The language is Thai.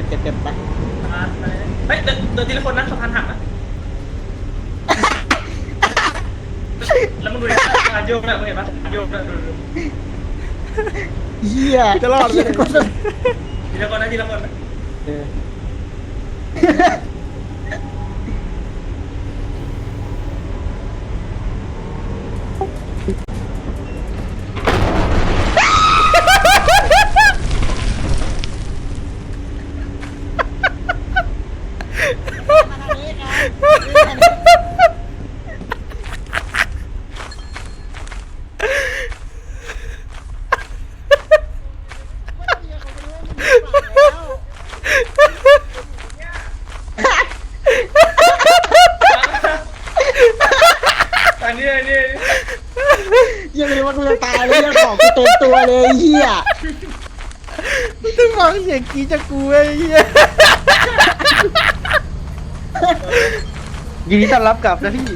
ก็บเก็บเก็บไปอ่าไปเฮ้ยเดินเดินทีละคนนะสะพานหักนะแล้วมึงดูดิงานโยกนะมึงเห็นปะโยกนะดูดูเหี้ยจะรอดไหมเหี้ยกูจะทีละคนนะทีละคนนะ เออ อันนี้อันนี้ ยังไม่รู้ว่ากูจะตายเลยยังของกูเต็มตัวเลยไอ้เหี้ยต้องฟังเสียงกรีดจากกูไอ้เหี้ย ยินดีต้อนรับกลับนะพี่